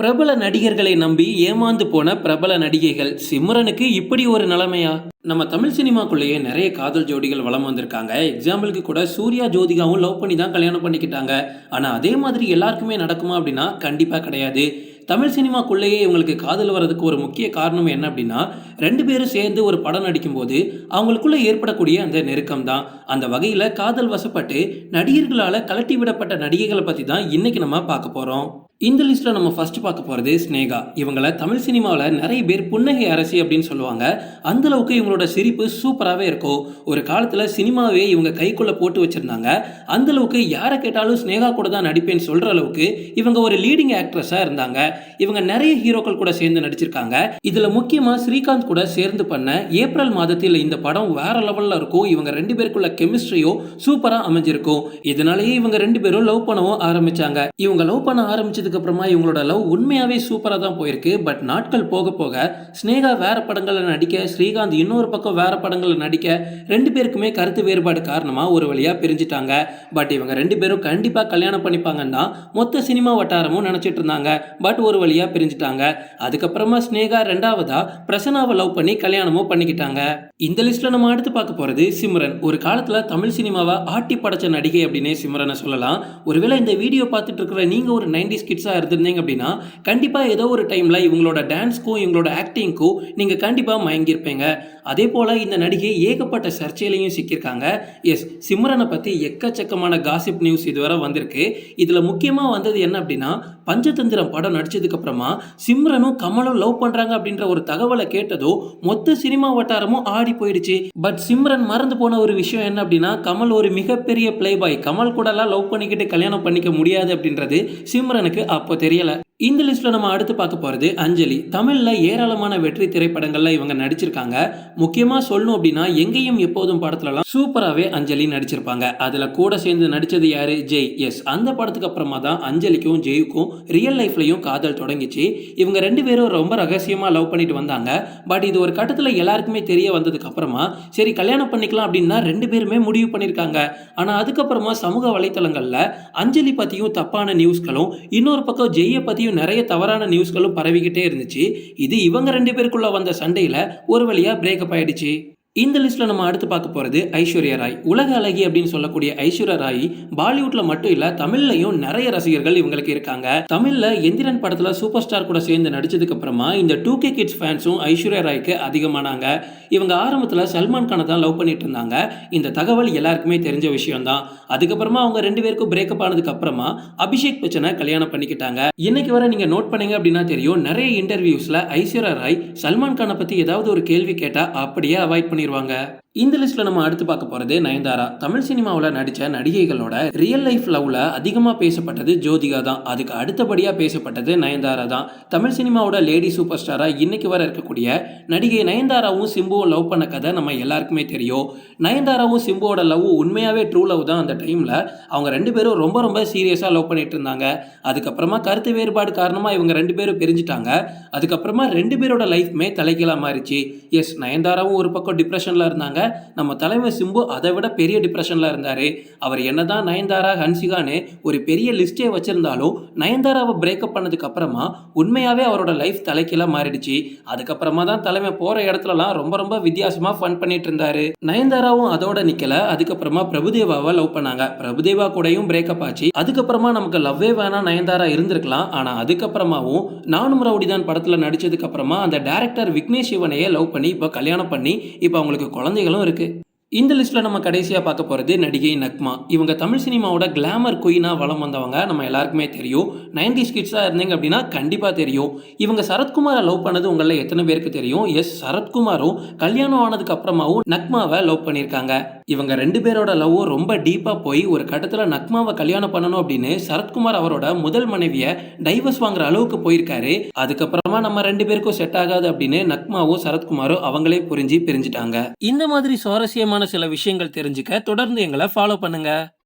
பிரபல நடிகர்களை நம்பி ஏமாந்து போன பிரபல நடிகைகள் சிம்ரனுக்கு இப்படி ஒரு நிலைமையா? நம்ம தமிழ் சினிமாக்குள்ளேயே நிறைய காதல் ஜோடிகள் வலம் வந்திருக்காங்க. எக்ஸாம்பிளுக்கு கூட சூர்யா ஜோதிகாவும் லவ் பண்ணி தான் கல்யாணம் பண்ணிக்கிட்டாங்க. ஆனால் அதே மாதிரி எல்லாருக்குமே நடக்குமா அப்படின்னா கண்டிப்பாக கிடையாது. தமிழ் சினிமாக்குள்ளேயே இவங்களுக்கு காதல் வர்றதுக்கு ஒரு முக்கிய காரணம் என்ன அப்படின்னா ரெண்டு பேரும் சேர்ந்து ஒரு படம் நடிக்கும்போது அவங்களுக்குள்ள ஏற்படக்கூடிய அந்த நெருக்கம் தான். அந்த வகையில் காதல் வசப்பட்டு நடிகர்களால் கலட்டி விடப்பட்ட நடிகைகளை பற்றி தான் இன்னைக்கு நம்ம பார்க்க போகிறோம் இந்த லிஸ்ட்டில் நம்ம ஃபர்ஸ்ட் பார்க்க போகிறது ஸ்னேகா. இவங்களை தமிழ் சினிமாவில் நிறைய பேர் புன்னகை அரசி அப்படின்னு சொல்லுவாங்க. அந்த அளவுக்கு இவங்களோட சிரிப்பு சூப்பராகவே இருக்கும். ஒரு காலத்தில் சினிமாவே இவங்க கைக்குள்ளே போட்டு வச்சுருந்தாங்க. அந்த அளவுக்கு யாரை கேட்டாலும் ஸ்னேகா கூட தான் நடிப்பேன்னு சொல்கிற அளவுக்கு இவங்க ஒரு லீடிங் ஆக்ட்ரஸாக இருந்தாங்க. இவங்க நிறைய ஹீரோக்கள் கூட சேர்ந்து நடிச்சிருக்காங்க. இதில் முக்கியமாக ஸ்ரீகாந்த் கூட சேர்ந்து பண்ண ஏப்ரல் மாதத்தில் இந்த படம் வேற லெவலில் இருக்கும். இவங்க ரெண்டு பேருக்குள்ள கெமிஸ்ட்ரியோ சூப்பராக அமைஞ்சிருக்கும். இதனாலேயே இவங்க ரெண்டு பேரும் லவ் பண்ணவும் ஆரம்பிச்சாங்க. இவங்க லவ் பண்ண ஆரம்பிச்சது அப்புறமா இவங்களோட லவ் உண்மையாகவே சூப்பராக தான் போயிருக்கு. பட் நாட்கள் போக போக ஸ்னேகா வேற படங்களில் நடிக்க ஸ்ரீகாந்த் இன்னொரு பக்கம் வேற படங்களில் நடிக்க ரெண்டு பேருக்குமே கருத்து வேறுபாடு காரணமாக ஒரு வழியாக பிரிஞ்சிட்டாங்க. பட் இவங்க ரெண்டு பேரும் கண்டிப்பாக கல்யாணம் பண்ணிப்பாங்கன்னு தான் மொத்த சினிமா வட்டாரமும் நினச்சிட்டு இருந்தாங்க. பட் ஒரு வழியாக பிரிஞ்சிட்டாங்க. அதுக்கப்புறமா ஸ்னேகா ரெண்டாவதாக பிரசனாவை லவ் பண்ணி கல்யாணமும் பண்ணிக்கிட்டாங்க. இந்த லிஸ்ட்டில் நம்ம அடுத்து பார்க்க போகிறது சிம்ரன். ஒரு காலத்தில் தமிழ் சினிமாவை ஆட்டி படைச்ச நடிகை அப்படின்னே சிம்ரனை சொல்லலாம். ஒருவேளை இந்த வீடியோ பார்த்துட்டு இருக்கிற நீங்க ஒரு நைன்டி கிட்ஸா இருந்திருந்தீங்க அப்படின்னா கண்டிப்பாக ஏதோ ஒரு டைமில் இவங்களோட டான்ஸ்க்கும் இவங்களோட ஆக்டிங்க்கும் நீங்கள் கண்டிப்பாக மயங்கியிருப்பீங்க. அதே போல் இந்த நடிகை ஏகப்பட்ட சர்ச்சையிலையும் சிக்கியிருக்காங்க. எஸ் சிம்ரனை பற்றி எக்கச்சக்கமான காசிப் நியூஸ் இதுவரை வந்திருக்கு. இதில் முக்கியமாக வந்தது என்ன அப்படின்னா பஞ்சதந்திரம் படம் நடித்ததுக்கப்புறமா சிம்ரனும் கமலும் லவ் பண்ணுறாங்க அப்படின்ற ஒரு தகவலை கேட்டதோ மொத்த சினிமா வட்டாரமும் ஆடி போயிடுச்சு. பட் சிம்ரன் மறந்து போன ஒரு விஷயம் என்ன அப்படின்னா கமல் ஒரு மிகப்பெரிய பிளே பாய் கமல் கூடலாம் லவ் பண்ணிக்கிட்டு கல்யாணம் பண்ணிக்க முடியாது அப்படின்றது சிம்ரனுக்கு அப்போ தெரியல. இந்த லிஸ்ட்ல நம்ம அடுத்து பார்க்க போறது அஞ்சலி. தமிழ்ல ஏராளமான வெற்றி திரைப்படங்கள்ல இவங்க நடிச்சிருக்காங்க. முக்கியமா சொல்லணும் அப்படின்னா எங்கேயும் எப்போதும் படத்துலலாம் சூப்பராகவே அஞ்சலி நடிச்சிருப்பாங்க. அதுல கூட சேர்ந்து நடிச்சது யாரு? ஜெய். எஸ் அந்த படத்துக்கு அப்புறமா தான் அஞ்சலிக்கும் ஜெய்க்கும் ரியல் லைஃப்லையும் காதல் தொடங்கிச்சு. இவங்க ரெண்டு பேரும் ரொம்ப ரகசியமா லவ் பண்ணிட்டு வந்தாங்க. பட் இது ஒரு கட்டத்துல எல்லாருக்குமே தெரிய வந்ததுக்கு அப்புறமா சரி கல்யாணம் பண்ணிக்கலாம் அப்படின்னா ரெண்டு பேருமே முடிவு பண்ணியிருக்காங்க ஆனா அதுக்கப்புறமா சமூக வலைத்தளங்கள்ல அஞ்சலி பத்தியும் தப்பான நியூஸ்களும் இன்னொரு பக்கம் ஜெய்யை பற்றியும் நிறைய தவறான நியூஸ்களும் பரவிக்கிட்டே இருந்துச்சு. இது இவங்க ரெண்டு பேருக்குள்ள வந்த சண்டையில ஒரு வழியா பிரேக்கப் ஆயிடுச்சு. இந்த லிஸ்ட்டில் நம்ம அடுத்து பார்க்க போகிறது ஐஸ்வர்யா ராய். உலக அழகி அப்படின்னு சொல்லக்கூடிய ஐஸ்வர்யா ராய் பாலிவுட்ல மட்டும் இல்லை தமிழ்லையும் நிறைய ரசிகர்கள் இவங்களுக்கு இருக்காங்க. தமிழில் எந்திரன் படத்தில் சூப்பர் ஸ்டார் கூட சேர்ந்து நடிச்சதுக்கு அப்புறமா இந்த டூ கே கிட்ஸ் ஃபேன்ஸும் ஐஸ்வர்யா ராய்க்கு அதிகமானாங்க. இவங்க ஆரம்பத்தில் சல்மான் கானை தான் லவ் பண்ணிட்டு இருந்தாங்க. இந்த தகவல் எல்லாருக்குமே தெரிஞ்ச விஷயம் தான் அதுக்கப்புறமா அவங்க ரெண்டு பேருக்கும் பிரேக்கப் ஆனதுக்கு அப்புறமா அபிஷேக் பச்சனை கல்யாணம் பண்ணிக்கிட்டாங்க. இன்னைக்கு வர நீங்கள் நோட் பண்ணீங்க அப்படின்னா தெரியும் நிறைய இன்டர்வியூஸில் ஐஸ்வர்யா ராய் சல்மான் கானை பற்றி ஏதாவது ஒரு கேள்வி கேட்டால் அப்படியே அவாய்ட் பண்ணிடுவாங்க இந்த லிஸ்ட்ல நம்ம அடுத்து பார்க்க போறது நயன்தாரா. தமிழ் சினிமாவில் நடித்த நடிகைகளோட ரியல் லைஃப் லவ்ல அதிகமாக பேசப்பட்டது ஜோதிகா தான். அதுக்கு அடுத்தபடியாக பேசப்பட்டது நயன்தாரா தான். தமிழ் சினிமாவோட லேடி சூப்பர் ஸ்டாரா இன்னைக்கு வர இருக்கக்கூடிய நடிகை நயன்தாராவும் சிம்புவும் லவ் பண்ண கதை நம்ம எல்லாருக்குமே தெரியும். நயன்தாராவும் சிம்புவோட லவ் உண்மையாகவே ட்ரூ லவ் தான் அந்த டைம்ல அவங்க ரெண்டு பேரும் ரொம்ப ரொம்ப சீரியஸாக லவ் பண்ணிட்டு இருந்தாங்க. அதுக்கப்புறமா கருத்து வேறுபாடு காரணமாக இவங்க ரெண்டு பேரும் பிரிஞ்சுட்டாங்க. அதுக்கப்புறமா ரெண்டு பேரோட லைஃப்மே தலைகீழாக மாறிச்சு. எஸ் நயன்தாராவும் ஒரு பக்கம் டிப்ரெஷனில் இருந்தாங்க. நம்ம தலைமை சிம்பு அதை விட பெரிய டிப்ரெஷனில் இருந்தார். அவர் என்னதான் நயன்தாரா ஹன்சிகான்னு ஒரு பெரிய லிஸ்டே வச்சிருந்தாலும் நயன்தாராவை பிரேக்கப் பண்ணதுக்கு அப்புறமா உண்மையாகவே அவரோட லைஃப் தலைக்கெல்லாம் மாறிடுச்சு. அதுக்கப்புறமா தான் தலைமை போகிற இடத்துலலாம் ரொம்ப ரொம்ப வித்தியாசமாக ஃபன் பண்ணிட்டு இருந்தாரு. நயன்தாராவும் அதோட நிக்கல. அதுக்கப்புறமா பிரபுதேவாவை லவ் பண்ணாங்க. பிரபுதேவா கூடயும் பிரேக்கப் ஆச்சு. அதுக்கப்புறமா நமக்கு லவ்வே வேணாம் நயன்தாரா இருந்திருக்கலாம். ஆனா அதுக்கப்புறமாவும் நானும் ரவுடி தான் படத்துல நடிச்சதுக்கு அப்புறமா அந்த டேரக்டர் விக்னேஷ் சிவனையே லவ் பண்ணி இப்போ கல்யாணம் பண்ணி இப்போ அவங்களுக்கு குழந்தைகளும் இருக்குது இந்த லிஸ்ட்டில் நம்ம கடைசியாக பார்க்க போகிறது நடிகை நக்மா. இவங்க தமிழ் சினிமாவோட கிளாமர் குயினாக வளம் வந்தவங்க. நம்ம எல்லாருக்குமே தெரியும். நைன்டி கிட்ஸாக இருந்தீங்க அப்படின்னா கண்டிப்பாக தெரியும். இவங்க சரத்குமாரை லவ் பண்ணது உங்களில் எத்தனை பேருக்கு தெரியும்? எஸ் சரத்குமாரும் கல்யாணம் ஆனதுக்கு அப்புறமாவும் நக்மாவை லவ் பண்ணியிருக்காங்க இவங்க ரெண்டு பேரோட லவ்வும் ரொம்ப டீப்பாக போய் ஒரு கட்டத்தில் நக்மாவை கல்யாணம் பண்ணணும் அப்படின்னு சரத்குமார் அவரோட முதல் மனைவியை டைவர்ஸ் வாங்குற அளவுக்கு போயிருக்காரு. அதுக்கப்புறமா நம்ம ரெண்டு பேருக்கும் செட் ஆகாது அப்படின்னு நக்மாவும் சரத்குமாரும் அவங்களே புரிஞ்சு பிரிஞ்சுட்டாங்க. இந்த மாதிரி சுவாரஸ்யமான சில விஷயங்கள் தெரிஞ்சுக்க தொடர்ந்து எங்களை ஃபாலோ பண்ணுங்க.